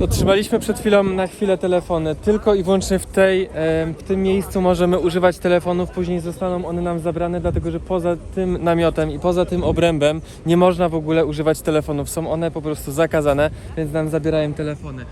Otrzymaliśmy przed chwilą na chwilę telefony. Tylko i wyłącznie w, tej, w tym miejscu możemy używać telefonów. Później zostaną one nam zabrane, dlatego że poza tym namiotem i poza tym obrębem nie można w ogóle używać telefonów. Są one po prostu zakazane, więc nam zabierają telefony.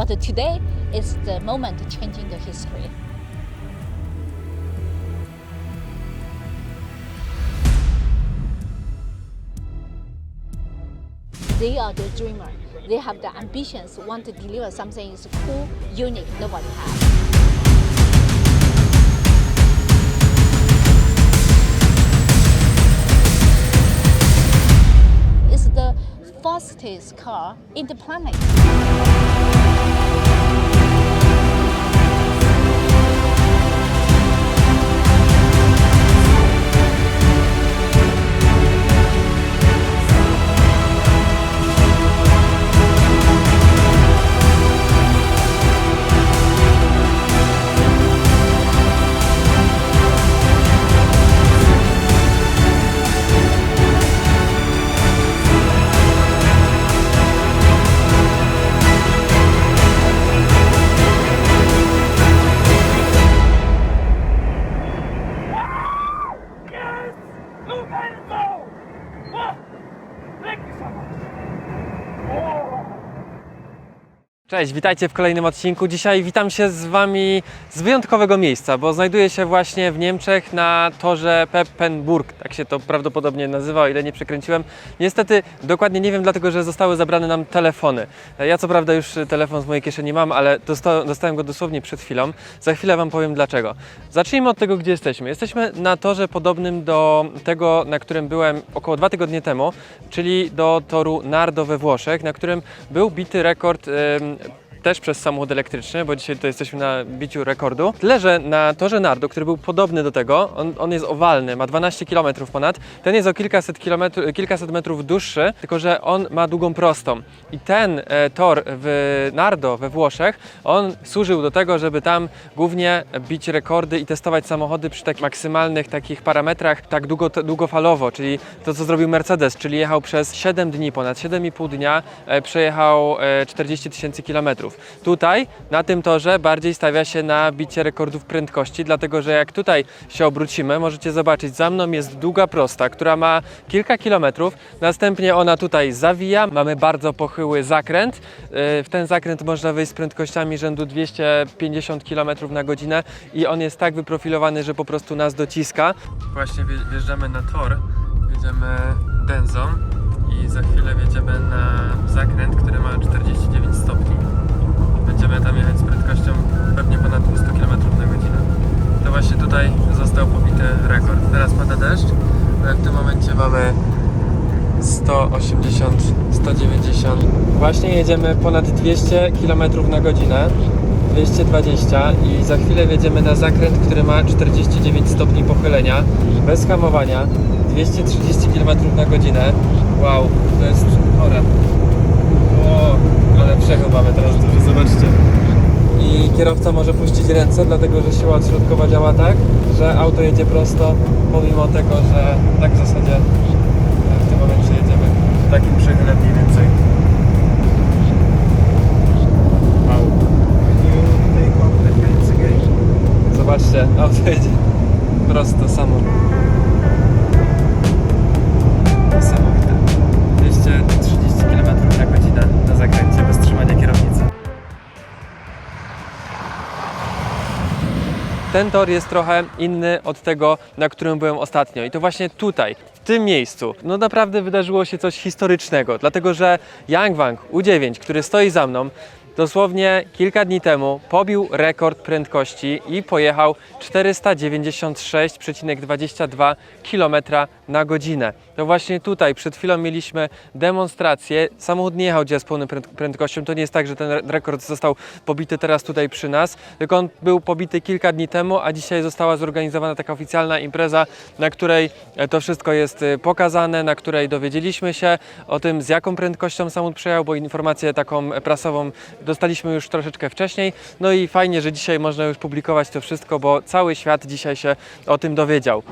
But today is the moment changing the history. They are the dreamer. They have the ambitions, want to deliver something is cool, unique, nobody has. Fastest car in the planet. Cześć, witajcie w kolejnym odcinku. Dzisiaj witam się z Wami z wyjątkowego miejsca, bo znajduję się właśnie w Niemczech na torze Peppenburg. Tak się to prawdopodobnie nazywa, o ile nie przekręciłem. Niestety dokładnie nie wiem, dlatego że zostały zabrane nam telefony. Ja co prawda już telefon z mojej kieszeni mam, ale dosta- dostałem go dosłownie przed chwilą. Za chwilę Wam powiem dlaczego. Zacznijmy od tego, gdzie jesteśmy. Jesteśmy na torze podobnym do tego, na którym byłem około dwa tygodnie temu, czyli do toru Nardo we Włoszech, na którym był bity rekord em, też przez samochód elektryczny, bo dzisiaj tutaj jesteśmy na biciu rekordu. Tyle, że na torze Nardo, który był podobny do tego, on, on jest owalny, ma 12 km ponad, ten jest o kilkaset, kilometrów, kilkaset metrów dłuższy, tylko że on ma długą prostą. I ten e, tor w Nardo we Włoszech, on służył do tego, żeby tam głównie bić rekordy i testować samochody przy takich maksymalnych takich parametrach tak długo, długofalowo, czyli to, co zrobił Mercedes, czyli jechał przez 7 dni, ponad 7,5 dnia, e, przejechał e, 40 tysięcy kilometrów. Tutaj, na tym torze, bardziej stawia się na bicie rekordów prędkości, dlatego że jak tutaj się obrócimy, możecie zobaczyć, za mną jest długa prosta, która ma kilka kilometrów, następnie ona tutaj zawija, mamy bardzo pochyły zakręt, E, w ten zakręt można wejść z prędkościami rzędu 250 km na godzinę i on jest tak wyprofilowany, że po prostu nas dociska. Właśnie wje- wjeżdżamy na tor, jedziemy dęzą i za chwilę wjedziemy na zakręt, który ma 49 stopni. Będziemy tam jechać z prędkością pewnie ponad 200 km na godzinę. To właśnie tutaj został pobity rekord. Teraz pada deszcz, w tym momencie mamy 180, 190. Właśnie jedziemy ponad 200 km na godzinę. 220 i za chwilę wjedziemy na zakręt, który ma 49 stopni pochylenia, bez hamowania, 230 km na godzinę. Wow, to jest chore. Ale przejechał mamy teraz duży, zobaczcie. I kierowca może puścić ręce, dlatego że siła odśrodkowa działa tak, że auto jedzie prosto, pomimo tego, że tak w zasadzie e, w tym momencie jedziemy w takim przechyle mniej więcej. Wow. Zobaczcie, auto jedzie prosto samo. Zakręcie bez trzymania kierownicy. Ten tor jest trochę inny od tego, na którym byłem ostatnio. I to właśnie tutaj, w tym miejscu, no naprawdę wydarzyło się coś historycznego. Dlatego, że Yangwang U9, który stoi za mną, dosłownie kilka dni temu pobił rekord prędkości i pojechał 496,22 km na godzinę. To właśnie tutaj przed chwilą mieliśmy demonstrację. Samochód nie jechał z pełną pręd- prędkością. To nie jest tak, że ten re- rekord został pobity teraz tutaj przy nas, tylko on był pobity kilka dni temu, a dzisiaj została zorganizowana taka oficjalna impreza, na której e, to wszystko jest e, pokazane, na której dowiedzieliśmy się o tym, z jaką prędkością samochód przejechał, bo informację taką prasową dostaliśmy już troszeczkę wcześniej. No i fajnie, że dzisiaj można już publikować to wszystko, bo cały świat dzisiaj się o tym dowiedział.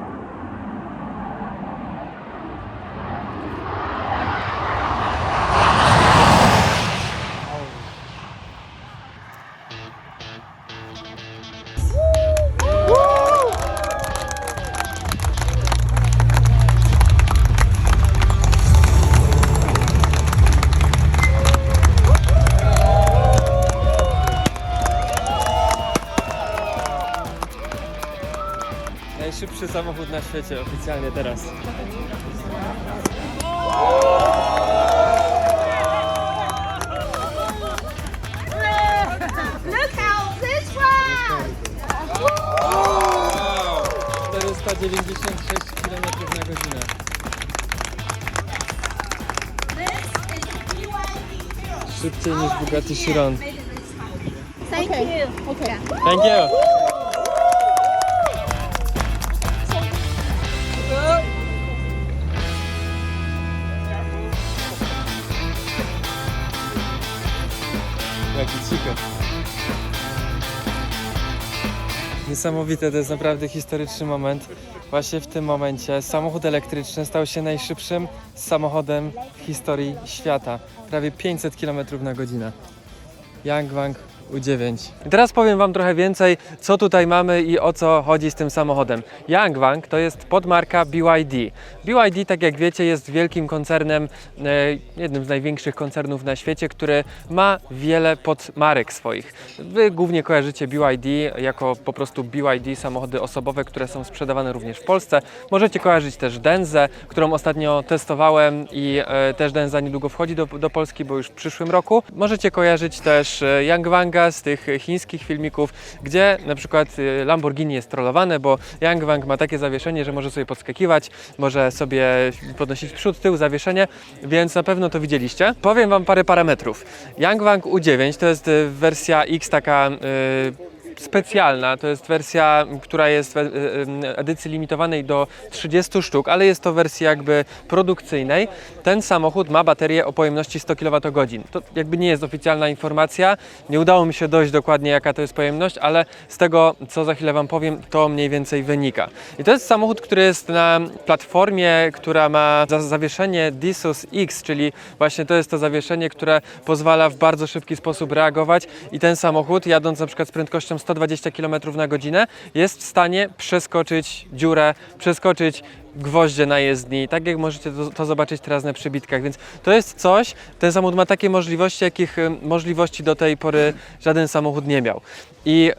Najszybszy samochód na świecie oficjalnie teraz. Look out this one! 496 km na godzinę. Szybciej niż Bugatti Chiron. Thank you. Thank you. Niesamowite, to jest naprawdę historyczny moment. Właśnie w tym momencie samochód elektryczny stał się najszybszym samochodem w historii świata. Prawie 500 km na godzinę. Yangwang U9. I teraz powiem Wam trochę więcej, co tutaj mamy i o co chodzi z tym samochodem. Yangwang to jest podmarka BYD. BYD, tak jak wiecie, jest wielkim koncernem, e, jednym z największych koncernów na świecie, który ma wiele podmarek swoich. Wy głównie kojarzycie BYD jako po prostu BYD samochody osobowe, które są sprzedawane również w Polsce. Możecie kojarzyć też Denzę, którą ostatnio testowałem i e, też Denza niedługo wchodzi do, do Polski, bo już w przyszłym roku. Możecie kojarzyć też e, Z tych chińskich filmików, gdzie na przykład e, Lamborghini jest trollowane, bo Yangwang ma takie zawieszenie, że może sobie podskakiwać, może sobie podnosić przód, tył, zawieszenie, więc na pewno to widzieliście. Powiem Wam parę parametrów. Yangwang U9 to jest e, wersja X taka e, specjalna. To jest wersja, która jest w e, e, edycji limitowanej do 30 sztuk, ale jest to wersja jakby produkcyjnej. Ten samochód ma baterię o pojemności 100 kWh. To jakby nie jest oficjalna informacja. Nie udało mi się dojść dokładnie jaka to jest pojemność, ale z tego, co za chwilę Wam powiem, to mniej więcej wynika. I to jest samochód, który jest na platformie, która ma za zawieszenie DISUS X, czyli właśnie to jest to zawieszenie, które pozwala w bardzo szybki sposób reagować i ten samochód jadąc na przykład z prędkością 120 km na godzinę jest w stanie przeskoczyć dziurę, przeskoczyć gwoździe na jezdni, tak jak możecie to, to zobaczyć teraz na przybitkach, więc to jest coś, ten samochód ma takie możliwości, jakich y, możliwości do tej pory żaden samochód nie miał. I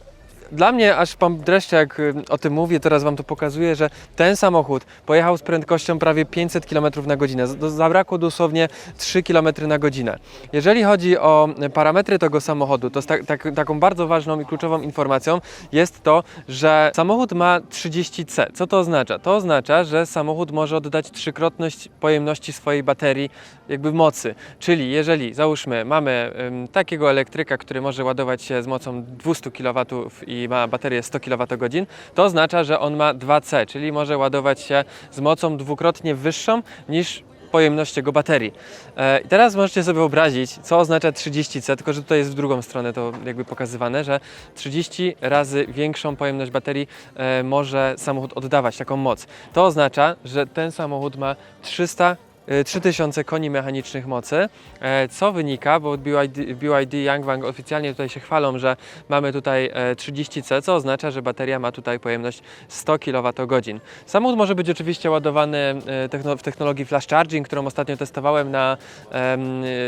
dla mnie aż dreszcze, jak y, o tym mówię, teraz Wam to pokazuję, że ten samochód pojechał z prędkością prawie 500 km na godzinę. Zabrakło dosłownie 3 km na godzinę. Jeżeli chodzi o parametry tego samochodu, to tak, tak, taką bardzo ważną i kluczową informacją jest to, że samochód ma 30C. Co to oznacza? To oznacza, że samochód może oddać trzykrotność pojemności swojej baterii jakby mocy. Czyli jeżeli załóżmy mamy takiego elektryka, który może ładować się z mocą 200 kW i ma baterię 100 kWh, to oznacza, że on ma 2C, czyli może ładować się z mocą dwukrotnie wyższą niż pojemność jego baterii. E, I teraz możecie sobie wyobrazić, co oznacza 30C, tylko że tutaj jest w drugą stronę to jakby pokazywane, że 30 razy większą pojemność baterii e, może samochód oddawać, taką moc. To oznacza, że ten samochód ma 300 e, 3000 koni mechanicznych mocy, e, co wynika, bo BYD, BYD Yangwang oficjalnie tutaj się chwalą, że mamy tutaj e, 30C, co oznacza, że bateria ma tutaj pojemność 100 kWh. Samochód może być oczywiście ładowany e, w technologii flash charging, którą ostatnio testowałem na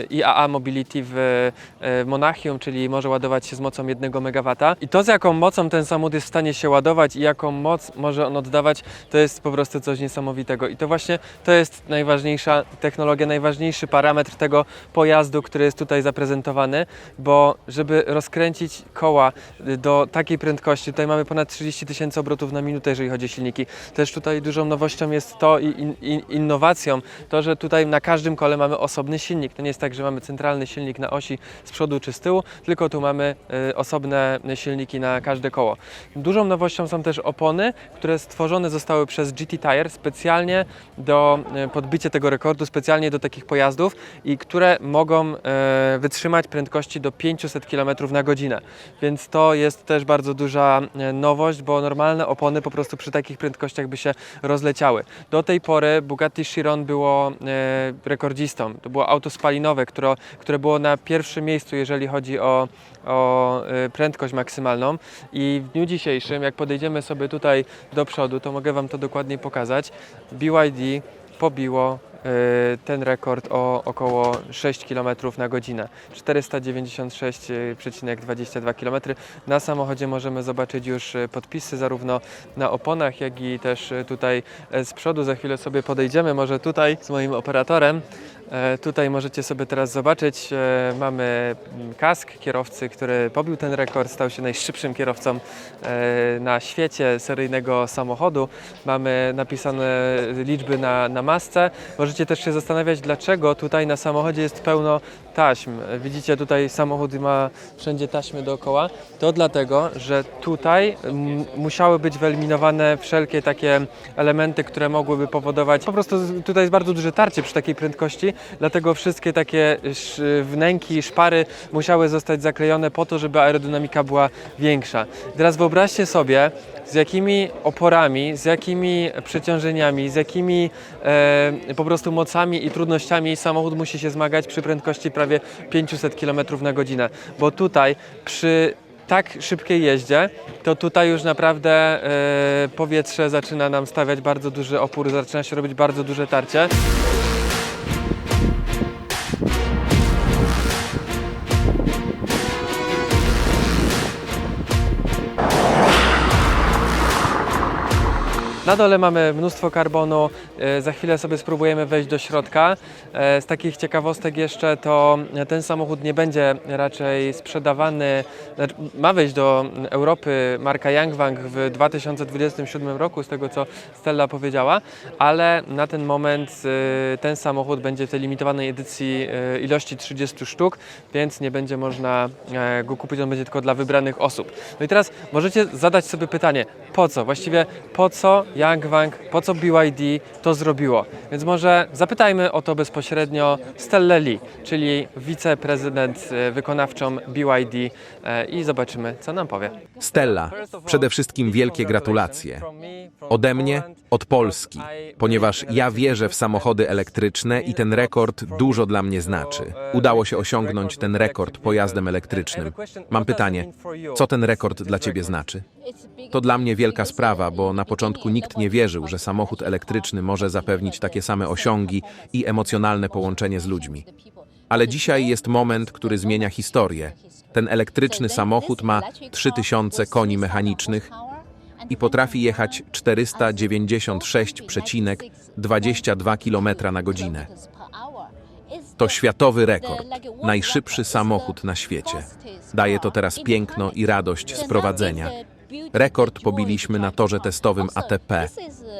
IAA Mobility w e, Monachium, czyli może ładować się z mocą 1 MW. I to, z jaką mocą ten samochód jest w stanie się ładować i jaką moc może on oddawać, to jest po prostu coś niesamowitego. I to właśnie to jest najważniejsza najważniejsza technologia, najważniejszy parametr tego pojazdu, który jest tutaj zaprezentowany, bo żeby rozkręcić koła do takiej prędkości, tutaj mamy ponad 30 tysięcy obrotów na minutę, jeżeli chodzi o silniki. Też tutaj dużą nowością jest to i in, in, innowacją, to, że tutaj na każdym kole mamy osobny silnik. To nie jest tak, że mamy centralny silnik na osi z przodu czy z tyłu, tylko tu mamy y, osobne silniki na każde koło. Dużą nowością są też opony, które stworzone zostały przez GT Tire specjalnie do y, podbicia tego rekordu, specjalnie do takich pojazdów i które mogą y, wytrzymać prędkości do 500 km na godzinę. Więc to jest też bardzo duża y, nowość, bo normalne opony po prostu przy takich prędkościach by się rozleciały. Do tej pory Bugatti Chiron było e, rekordzistą. To było auto spalinowe, które, które było na pierwszym miejscu, jeżeli chodzi o, o e, prędkość maksymalną. I w dniu dzisiejszym, jak podejdziemy sobie tutaj do przodu, to mogę Wam to dokładniej pokazać. BYD pobiło e, ten rekord o około 6 km na godzinę. 496,22 km. Na samochodzie możemy zobaczyć już e, podpisy zarówno na oponach, jak i też e, tutaj z przodu. Za chwilę sobie podejdziemy, może tutaj z moim operatorem. E, Tutaj możecie sobie teraz zobaczyć, e, mamy kask kierowcy, który pobił ten rekord, stał się najszybszym kierowcą e, na świecie seryjnego samochodu. Mamy napisane liczby na, na masce. Możecie też się zastanawiać, dlaczego tutaj na samochodzie jest pełno taśm. Widzicie, tutaj samochód ma wszędzie taśmy dookoła. To dlatego, że tutaj musiały być wyeliminowane wszelkie takie elementy, które mogłyby powodować. Po prostu tutaj jest bardzo duże tarcie przy takiej prędkości, dlatego wszystkie takie wnęki, szpary musiały zostać zaklejone po to, żeby aerodynamika była większa. Teraz wyobraźcie sobie, z jakimi oporami, z jakimi przeciążeniami, z jakimi e, po prostu mocami i trudnościami samochód musi się zmagać przy prędkości prawie 500 km na godzinę. Bo tutaj przy tak szybkiej jeździe, to tutaj już naprawdę e, powietrze zaczyna nam stawiać bardzo duży opór, zaczyna się robić bardzo duże tarcie. Na dole mamy mnóstwo karbonu, e, za chwilę sobie spróbujemy wejść do środka. E, Z takich ciekawostek jeszcze to ten samochód nie będzie raczej sprzedawany, znaczy ma wejść do Europy marka Yangwang w 2027 roku, z tego co Stella powiedziała, ale na ten moment e, ten samochód będzie w tej limitowanej edycji ilości 30 sztuk, więc nie będzie można go kupić, on będzie tylko dla wybranych osób. No i teraz możecie zadać sobie pytanie, po co? Właściwie po co Yangwang, po co BYD to zrobiło? Więc może zapytajmy o to bezpośrednio Stellę Lee, czyli wiceprezydent e, wykonawczą BYD e, i zobaczymy, co nam powie. Stella, przede wszystkim wielkie gratulacje. Ode mnie, od Polski, ponieważ ja wierzę w samochody elektryczne i ten rekord dużo dla mnie znaczy. Udało się osiągnąć ten rekord pojazdem elektrycznym. Mam pytanie, co ten rekord dla Ciebie znaczy? To dla mnie wielka sprawa, bo na początku nikt nie wierzył, że samochód elektryczny może zapewnić takie same osiągi i emocjonalne połączenie z ludźmi. Ale dzisiaj jest moment, który zmienia historię. Ten elektryczny samochód ma 3000 koni mechanicznych i potrafi jechać 496,22 km na godzinę. To światowy rekord, najszybszy samochód na świecie. Daje to teraz piękno i radość z prowadzenia. Rekord pobiliśmy na torze testowym ATP,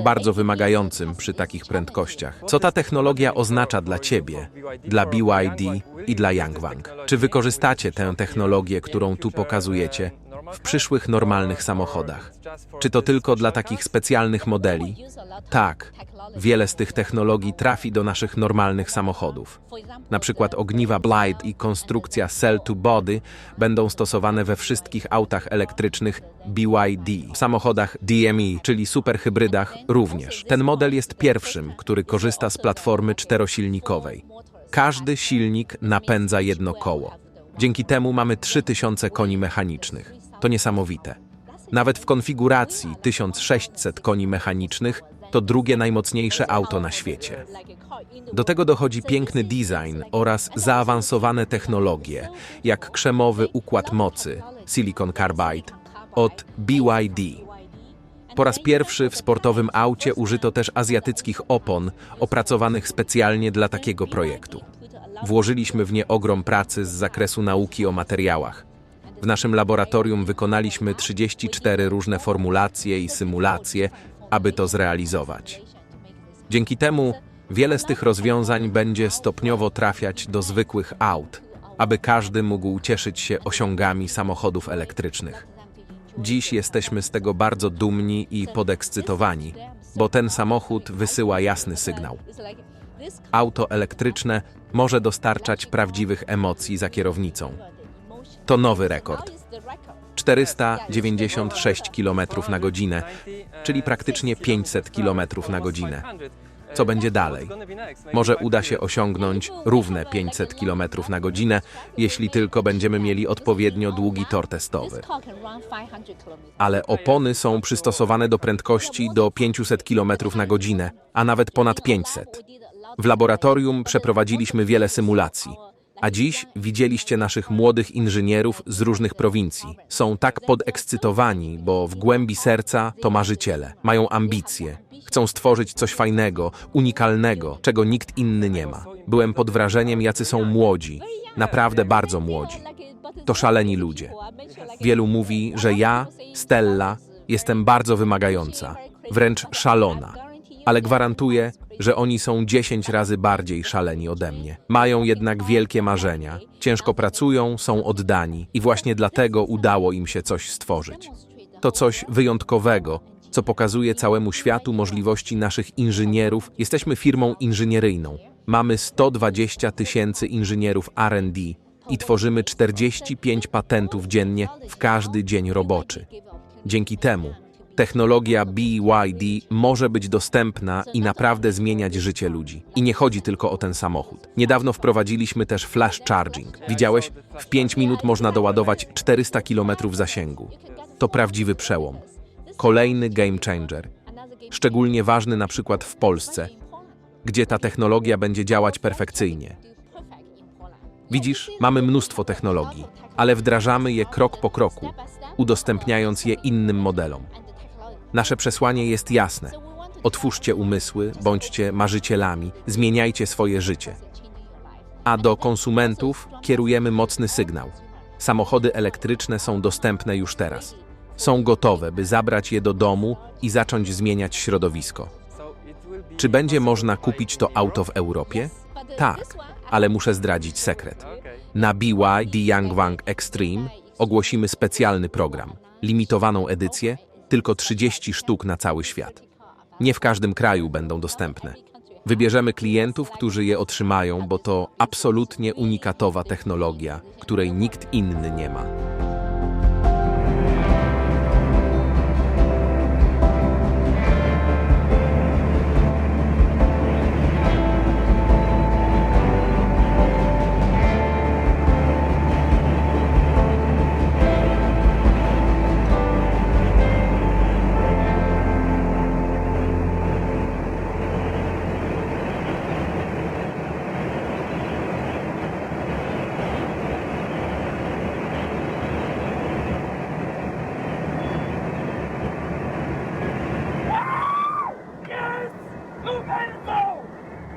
bardzo wymagającym przy takich prędkościach. Co ta technologia oznacza dla Ciebie, dla BYD i dla Yangwang? Czy wykorzystacie tę technologię, którą tu pokazujecie, w przyszłych normalnych samochodach? Czy to tylko dla takich specjalnych modeli? Tak, wiele z tych technologii trafi do naszych normalnych samochodów. Na przykład ogniwa Blide i konstrukcja Cell to Body będą stosowane we wszystkich autach elektrycznych BYD, w samochodach DME, czyli superhybrydach również. Ten model jest pierwszym, który korzysta z platformy czterosilnikowej. Każdy silnik napędza jedno koło. Dzięki temu mamy 3000 koni mechanicznych. To niesamowite. Nawet w konfiguracji 1600 koni mechanicznych to drugie najmocniejsze auto na świecie. Do tego dochodzi piękny design oraz zaawansowane technologie, jak krzemowy układ mocy Silicon Carbide od BYD. Po raz pierwszy w sportowym aucie użyto też azjatyckich opon, opracowanych specjalnie dla takiego projektu. Włożyliśmy w nie ogrom pracy z zakresu nauki o materiałach. W naszym laboratorium wykonaliśmy 34 różne formulacje i symulacje, aby to zrealizować. Dzięki temu wiele z tych rozwiązań będzie stopniowo trafiać do zwykłych aut, aby każdy mógł cieszyć się osiągami samochodów elektrycznych. Dziś jesteśmy z tego bardzo dumni i podekscytowani, bo ten samochód wysyła jasny sygnał. Auto elektryczne może dostarczać prawdziwych emocji za kierownicą. To nowy rekord. 496 km na godzinę, czyli praktycznie 500 km na godzinę. Co będzie dalej? Może uda się osiągnąć równe 500 km na godzinę, jeśli tylko będziemy mieli odpowiednio długi tor testowy. Ale opony są przystosowane do prędkości do 500 km na godzinę, a nawet ponad 500. W laboratorium przeprowadziliśmy wiele symulacji. A dziś widzieliście naszych młodych inżynierów z różnych prowincji. Są tak podekscytowani, bo w głębi serca to marzyciele. Mają ambicje. Chcą stworzyć coś fajnego, unikalnego, czego nikt inny nie ma. Byłem pod wrażeniem, jacy są młodzi. Naprawdę bardzo młodzi. To szaleni ludzie. Wielu mówi, że ja, Stella, jestem bardzo wymagająca, wręcz szalona. Ale gwarantuję, że oni są 10 razy bardziej szaleni ode mnie. Mają jednak wielkie marzenia, ciężko pracują, są oddani i właśnie dlatego udało im się coś stworzyć. To coś wyjątkowego, co pokazuje całemu światu możliwości naszych inżynierów. Jesteśmy firmą inżynieryjną. Mamy 120 tysięcy inżynierów RD i tworzymy 45 patentów dziennie w każdy dzień roboczy. Dzięki temu technologia BYD może być dostępna i naprawdę zmieniać życie ludzi. I nie chodzi tylko o ten samochód. Niedawno wprowadziliśmy też flash charging. Widziałeś? W 5 minut można doładować 400 km zasięgu. To prawdziwy przełom. Kolejny game changer. Szczególnie ważny na przykład w Polsce, gdzie ta technologia będzie działać perfekcyjnie. Widzisz, mamy mnóstwo technologii, ale wdrażamy je krok po kroku, udostępniając je innym modelom. Nasze przesłanie jest jasne. Otwórzcie umysły, bądźcie marzycielami, zmieniajcie swoje życie. A do konsumentów kierujemy mocny sygnał. Samochody elektryczne są dostępne już teraz. Są gotowe, by zabrać je do domu i zacząć zmieniać środowisko. Czy będzie można kupić to auto w Europie? Tak, ale muszę zdradzić sekret. Na BYD Yangwang Extreme ogłosimy specjalny program, limitowaną edycję, tylko 30 sztuk na cały świat. Nie w każdym kraju będą dostępne. Wybierzemy klientów, którzy je otrzymają, bo to absolutnie unikatowa technologia, której nikt inny nie ma.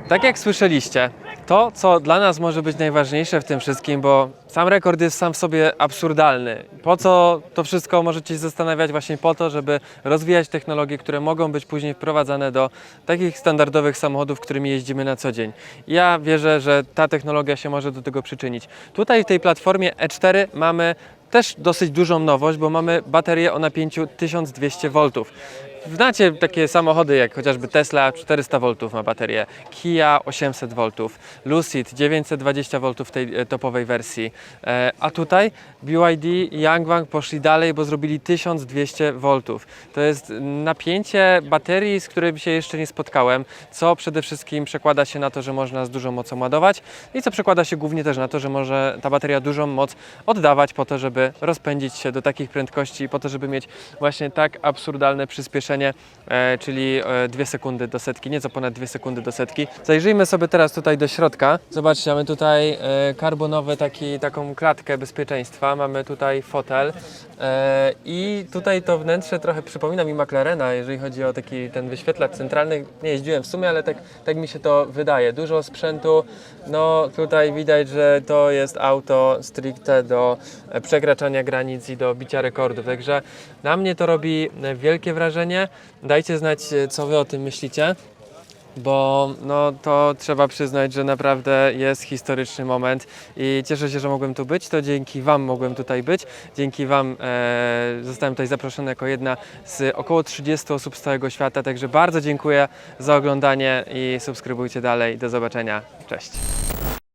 Tak jak słyszeliście, to co dla nas może być najważniejsze w tym wszystkim, bo sam rekord jest sam w sobie absurdalny. Po co to wszystko możecie się zastanawiać właśnie po to, żeby rozwijać technologie, które mogą być później wprowadzane do takich standardowych samochodów, którymi jeździmy na co dzień. Ja wierzę, że ta technologia się może do tego przyczynić. Tutaj w tej platformie E4 mamy też dosyć dużą nowość, bo mamy baterię o napięciu 1200 V. Znacie takie samochody jak chociażby Tesla 400 V ma baterię, Kia 800 V, Lucid 920 V w tej e, topowej wersji. E, A tutaj BYD i Yangwang poszli dalej, bo zrobili 1200 V. To jest napięcie baterii, z którym się jeszcze nie spotkałem, co przede wszystkim przekłada się na to, że można z dużą mocą ładować i co przekłada się głównie też na to, że może ta bateria dużą moc oddawać po to, żeby rozpędzić się do takich prędkości, po to, żeby mieć właśnie tak absurdalne przyspieszenie, e, czyli 2 sekundy do setki, nieco ponad 2 sekundy do setki. Zajrzyjmy sobie teraz tutaj do środka. Zobaczcie, mamy tutaj e, karbonowy taki, taką klatkę bezpieczeństwa, mamy tutaj fotel. E, I tutaj to wnętrze trochę przypomina mi McLarena, jeżeli chodzi o taki ten wyświetlacz centralny. Nie jeździłem w sumie, ale tak, tak mi się to wydaje. Dużo sprzętu. No tutaj widać, że to jest auto stricte do e, przekraczania granic i do bicia rekordów. Także na mnie to robi e, wielkie wrażenie. Dajcie znać, co wy o tym myślicie bo no, to trzeba przyznać, że naprawdę jest historyczny moment i cieszę się, że mogłem tu być. To dzięki Wam mogłem tutaj być. Dzięki Wam e, zostałem tutaj zaproszony jako jedna z około 30 osób z całego świata, także bardzo dziękuję za oglądanie i subskrybujcie dalej. Do zobaczenia. Cześć.